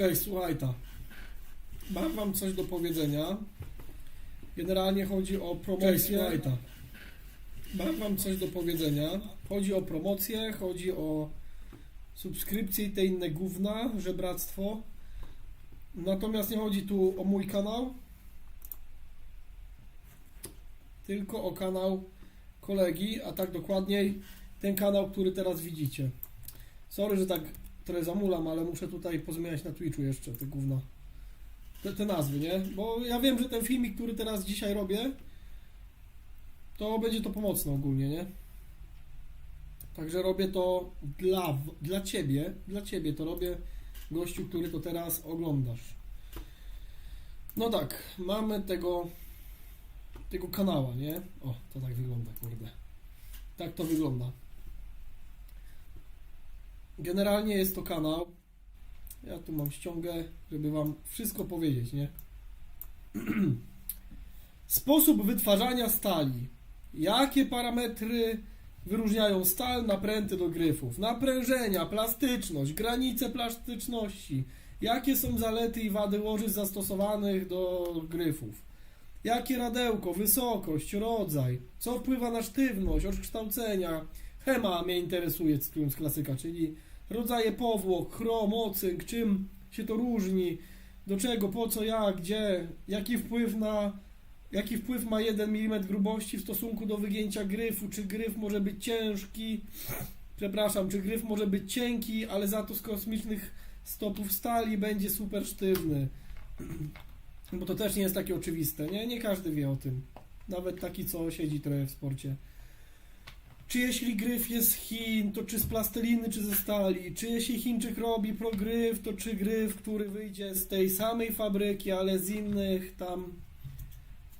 Cześć, słuchaj ta. Mam wam coś do powiedzenia. Generalnie chodzi o promocję. Cześć, słuchaj ta. Mam wam coś do powiedzenia. Chodzi o promocję, chodzi o subskrypcje i te inne gówna, żebractwo. Natomiast nie chodzi tu o mój kanał, tylko o kanał kolegi, a tak dokładniej ten kanał, który teraz widzicie. Sorry, że tak trochę zamulam, ale muszę tutaj pozmieniać na Twitchu jeszcze te gówna. Te, te nazwy, nie? Bo ja wiem, że ten filmik, który teraz dzisiaj robię, to będzie to pomocne ogólnie, nie? Także robię to dla, dla ciebie, dla ciebie to robię, gościu, który to teraz oglądasz. No tak, mamy tego, tego kanała, nie? O, to tak wygląda, kurde. Tak to wygląda. Generalnie jest to kanał. Ja tu mam ściągę, żeby Wam wszystko powiedzieć, nie? Sposób wytwarzania stali. Jakie parametry wyróżniają stal, napręty do gryfów? Naprężenia, plastyczność, granice plastyczności. Jakie są zalety i wady łożysk zastosowanych do gryfów? Jakie radełko, wysokość, rodzaj? Co wpływa na sztywność, odkształcenia? Chema mnie interesuje, cytując klasyka, czyli rodzaje powłok, chrom, ocynk, czym się to różni, do czego, po co, jak, gdzie, jaki wpływ na jaki wpływ ma 1 mm grubości w stosunku do wygięcia gryfu, czy gryf może być ciężki, przepraszam, czy gryf może być cienki, ale za to z kosmicznych stopów stali będzie super sztywny. Bo to też nie jest takie oczywiste, nie? Nie każdy wie o tym. Nawet taki, co siedzi trochę w sporcie. Czy jeśli gryf jest Chin, to czy z plasteliny, czy ze stali? Czy jeśli Chińczyk robi progryf, to czy gryf, który wyjdzie z tej samej fabryki, ale z innych tam,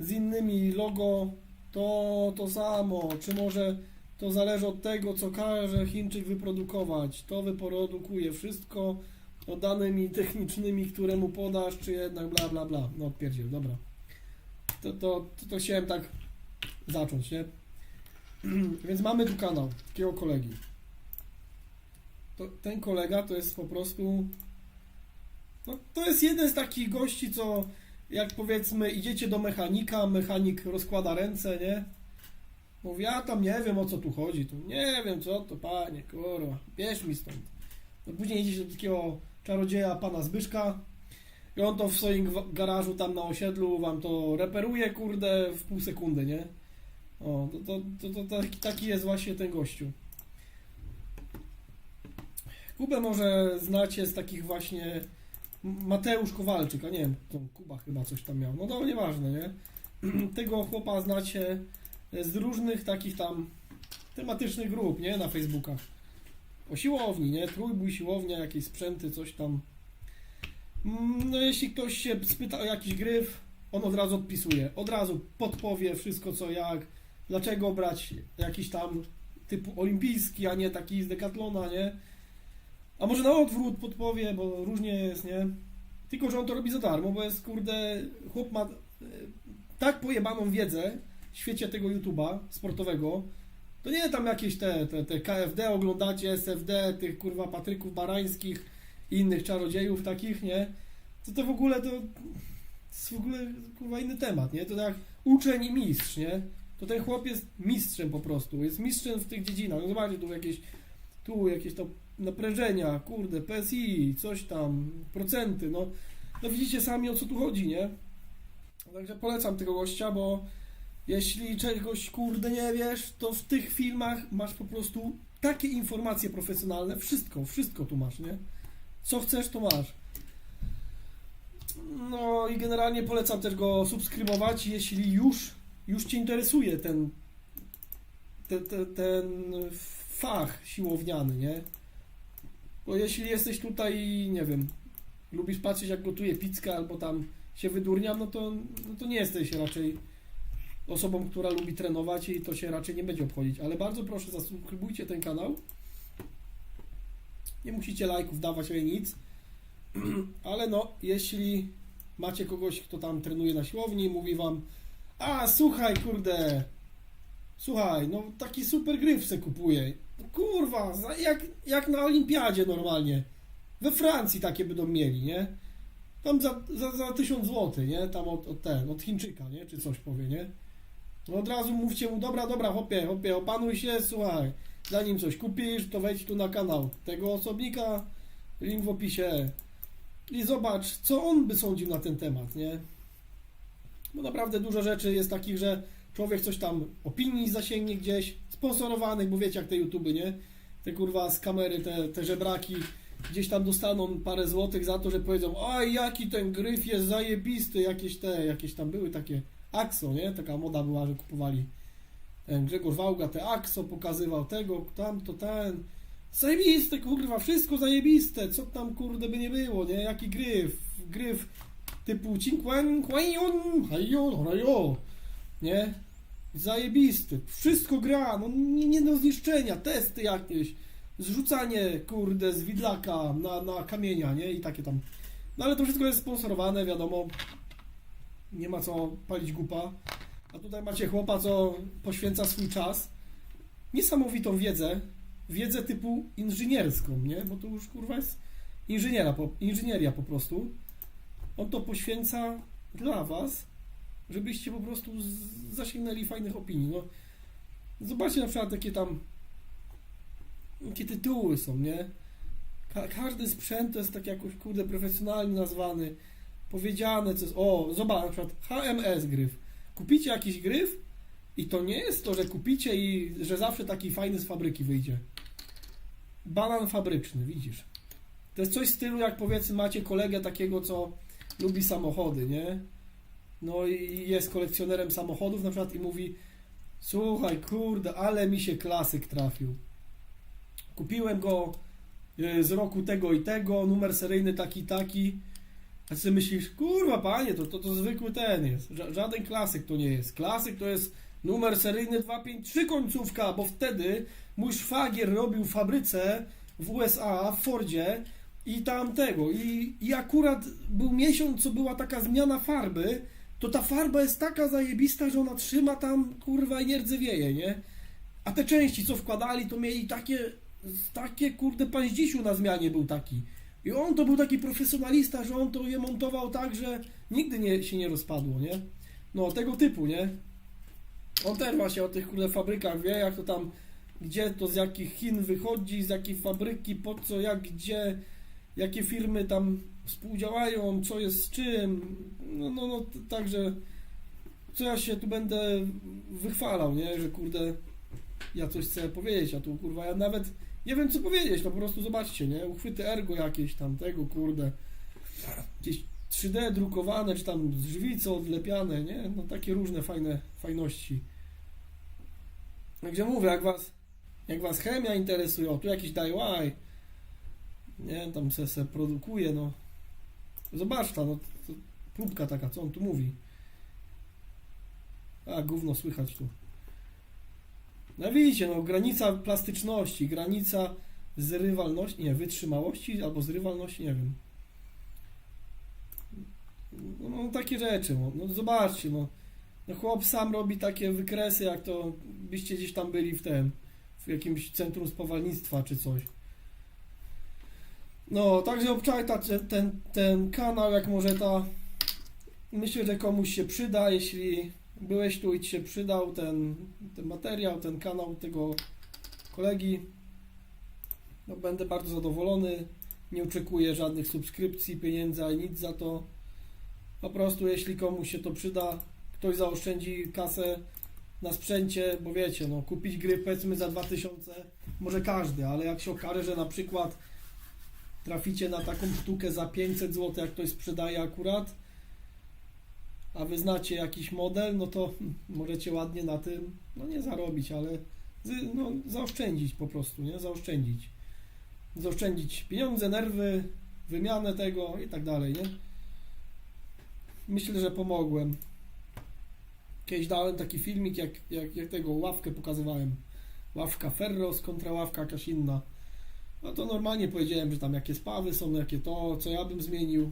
z innymi logo, to to samo? Czy może to zależy od tego, co każe Chińczyk wyprodukować? To wyprodukuje wszystko o danymi technicznymi, które mu podasz, czy jednak bla bla bla. No odpierdziel, dobra. To, to, to, to chciałem tak zacząć, nie? Więc mamy tu kanał takiego kolegi. To, ten kolega to jest po prostu. No, to jest jeden z takich gości, co jak powiedzmy idziecie do mechanika, mechanik rozkłada ręce, nie? Mówi, ja tam nie wiem o co tu chodzi, tu nie wiem co to, panie, kurwa, bierz mi stąd. No później idziecie do takiego czarodzieja pana Zbyszka i on to w swoim garażu tam na osiedlu wam to reperuje, kurde, w pół sekundy, nie? O, to, to, to, to taki, taki jest właśnie ten gościu. Kubę może znacie z takich właśnie Mateusz Kowalczyk, a nie wiem, to Kuba chyba coś tam miał. No to nieważne, nie? Tego chłopa znacie z różnych takich tam tematycznych grup, nie? Na Facebookach. O siłowni, nie? Trójbój, siłownia, jakieś sprzęty, coś tam. Mm, No jeśli ktoś się spyta o jakiś gryf, on od razu odpisuje. Od razu podpowie wszystko co jak, dlaczego brać jakiś tam typu olimpijski, a nie taki z Decathlona, nie? A może na odwrót podpowie, bo różnie jest, nie? Tylko, że on to robi za darmo, bo jest, kurde, chłop ma e, tak pojebaną wiedzę w świecie tego YouTube'a sportowego, to nie tam jakieś te, te, te KFD oglądacie, SFD, tych kurwa Patryków Barańskich i innych czarodziejów takich, nie? To to w ogóle to jest w ogóle kurwa inny temat, nie? To tak uczeń i mistrz, nie? To ten chłop jest mistrzem po prostu, jest mistrzem w tych dziedzinach. No zobaczcie, tu jakieś, tu jakieś to naprężenia, kurde, PSI, coś tam, procenty, no. No widzicie sami o co tu chodzi, nie? Także polecam tego gościa, bo jeśli czegoś kurde nie wiesz, to w tych filmach masz po prostu takie informacje profesjonalne, wszystko, wszystko tu masz, nie? Co chcesz, to masz. No i generalnie polecam też go subskrybować, jeśli już, już Cię interesuje ten, te, te, ten fach siłowniany, nie? Bo jeśli jesteś tutaj, nie wiem, lubisz patrzeć jak gotuje pizzkę albo tam się wydurniam, no to, no to nie jesteś raczej osobą, która lubi trenować i to się raczej nie będzie obchodzić. Ale bardzo proszę, zasubskrybujcie ten kanał. Nie musicie lajków dawać ani nic. Ale no, jeśli macie kogoś, kto tam trenuje na siłowni mówi wam a słuchaj, kurde, słuchaj, no taki super gryf se kupuje. No, kurwa, jak, jak na olimpiadzie normalnie. We Francji takie będą mieli, nie? Tam za, za, za 1000 zł, nie? Tam od, od ten, od Chińczyka, nie? Czy coś powie, nie? No od razu mówcie mu, dobra, dobra, hopie, hopie, opanuj się, słuchaj, zanim coś kupisz, to wejdź tu na kanał tego osobnika, link w opisie i zobacz, co on by sądził na ten temat, nie? Bo naprawdę dużo rzeczy jest takich, że człowiek coś tam opinii zasięgnie gdzieś, sponsorowanych, bo wiecie jak te YouTuby, nie? Te kurwa z kamery, te, te żebraki gdzieś tam dostaną parę złotych za to, że powiedzą, oj jaki ten gryf jest zajebisty, jakieś te, jakieś tam były takie Axo, nie? Taka moda była, że kupowali ten Grzegorz Wałga te Axo pokazywał tego, tamto, ten zajebiste, kurwa, wszystko zajebiste, co tam kurde by nie było, nie? Jaki gryf, gryf typu Cinquen, Quayon, Hayo, Rayo, nie? Zajebisty, wszystko gra, no nie, nie do zniszczenia, testy jakieś, zrzucanie, kurde, z widlaka na, na kamienia, nie? I takie tam. No ale to wszystko jest sponsorowane, wiadomo. Nie ma co palić gupa. A tutaj macie chłopa, co poświęca swój czas. Niesamowitą wiedzę. Wiedzę typu inżynierską, nie? Bo to już kurwa jest inżyniera, po, inżynieria po prostu. On to poświęca dla was, żebyście po prostu zasięgnęli fajnych opinii. No, zobaczcie na przykład takie tam jakie tytuły są, nie? Ka- każdy sprzęt to jest tak jakoś, kurde, profesjonalnie nazwany, powiedziane, co jest, o, zobacz, na przykład HMS gryf. Kupicie jakiś gryf i to nie jest to, że kupicie i że zawsze taki fajny z fabryki wyjdzie. Banan fabryczny, widzisz. To jest coś w stylu, jak powiedzmy macie kolegę takiego, co lubi samochody, nie? No i jest kolekcjonerem samochodów na przykład i mówi słuchaj, kurde, ale mi się klasyk trafił. Kupiłem go e, z roku tego i tego, numer seryjny taki, taki. A ty myślisz, kurwa panie, to, to, to zwykły ten jest. Ża- Żaden klasyk to nie jest. Klasyk to jest numer seryjny 253 końcówka, bo wtedy mój szwagier robił w fabryce w USA, w Fordzie i tam tego. I, I akurat był miesiąc, co była taka zmiana farby, to ta farba jest taka zajebista, że ona trzyma tam, kurwa, i nie rdzewieje, nie? A te części, co wkładali, to mieli takie, takie kurde, paździsiu na zmianie był taki. I on to był taki profesjonalista, że on to je montował tak, że nigdy nie, się nie rozpadło, nie? No, tego typu, nie? On też właśnie o tych kurde fabrykach wie, jak to tam, gdzie to z jakich Chin wychodzi, z jakiej fabryki, po co, jak, gdzie, jakie firmy tam współdziałają, co jest z czym. No, no, no, także co ja się tu będę wychwalał, nie? Że kurde, ja coś chcę powiedzieć, a tu kurwa, ja nawet nie wiem co powiedzieć, no po prostu zobaczcie, nie? Uchwyty ergo jakieś tam tego, kurde. Jakieś 3D drukowane, czy tam z żwicy odlepiane, nie? No takie różne fajne fajności. Także mówię, jak was, jak was chemia interesuje, o tu jakiś DIY, nie? Tam se, se produkuje, no. Zobacz ta, no, to próbka taka, co on tu mówi. A, gówno słychać tu. No widzicie, no granica plastyczności, granica zrywalności, nie, wytrzymałości albo zrywalności, nie wiem. No, no takie rzeczy, no, no zobaczcie, no. no. Chłop sam robi takie wykresy, jak to byście gdzieś tam byli w tym, w jakimś centrum spawalnictwa czy coś. No, także obczaj ta, ten, ten kanał, jak może ta. Myślę, że komuś się przyda, jeśli byłeś tu i ci się przydał ten, ten materiał, ten kanał tego kolegi. No, będę bardzo zadowolony. Nie oczekuję żadnych subskrypcji, pieniędzy ani nic za to. Po prostu, jeśli komuś się to przyda, ktoś zaoszczędzi kasę na sprzęcie, bo wiecie, no kupić gry powiedzmy za 2000 może każdy, ale jak się okaże, że na przykład traficie na taką sztukę za 500 zł, jak ktoś sprzedaje akurat, a wy znacie jakiś model, no to możecie ładnie na tym, no nie zarobić, ale no, zaoszczędzić po prostu, nie? Zaoszczędzić. Zaoszczędzić pieniądze, nerwy, wymianę tego i tak dalej, nie? Myślę, że pomogłem. Kiedyś dałem taki filmik, jak, jak, jak tego ławkę pokazywałem. Ławka Ferros kontra ławka jakaś inna. No to normalnie powiedziałem, że tam jakie spawy są, jakie to, co ja bym zmienił.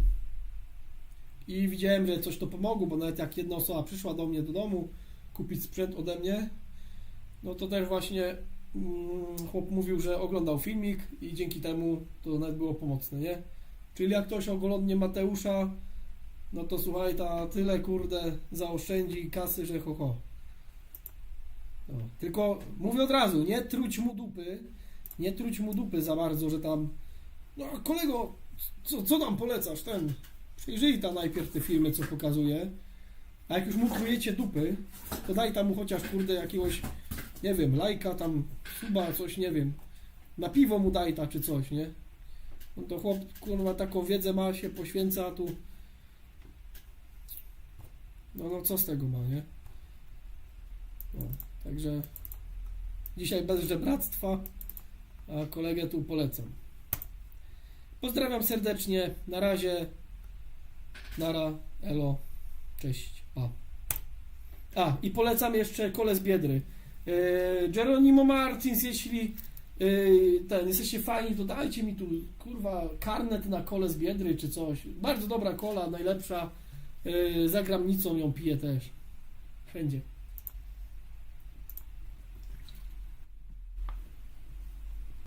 I widziałem, że coś to pomogło, bo nawet jak jedna osoba przyszła do mnie do domu kupić sprzęt ode mnie, no to też właśnie mm, chłop mówił, że oglądał filmik i dzięki temu to nawet było pomocne, nie? Czyli jak ktoś oglądnie Mateusza, no to słuchaj, ta tyle kurde zaoszczędzi kasy, że ho ho. No, tylko mówię od razu, nie truć mu dupy, nie truć mu dupy za bardzo, że tam no kolego, co, co nam polecasz, ten przyjrzyj tam najpierw te filmy, co pokazuje, a jak już mu trujecie dupy, to daj tam mu chociaż kurde jakiegoś, nie wiem, lajka tam, suba, coś, nie wiem, na piwo mu daj ta czy coś, nie? No to chłop, kurwa, taką wiedzę ma, się poświęca, tu no, no co z tego ma, nie? No, także dzisiaj bez żebractwa, a kolegę tu polecam. Pozdrawiam serdecznie, na razie, nara, elo, cześć, a. A, i polecam jeszcze kole z Biedry. Yy, Geronimo Martins, jeśli yy, ten, jesteście fajni, to dajcie mi tu, kurwa, karnet na kole z Biedry czy coś. Bardzo dobra kola, najlepsza. Yy, za gramnicą ją piję też. Wszędzie.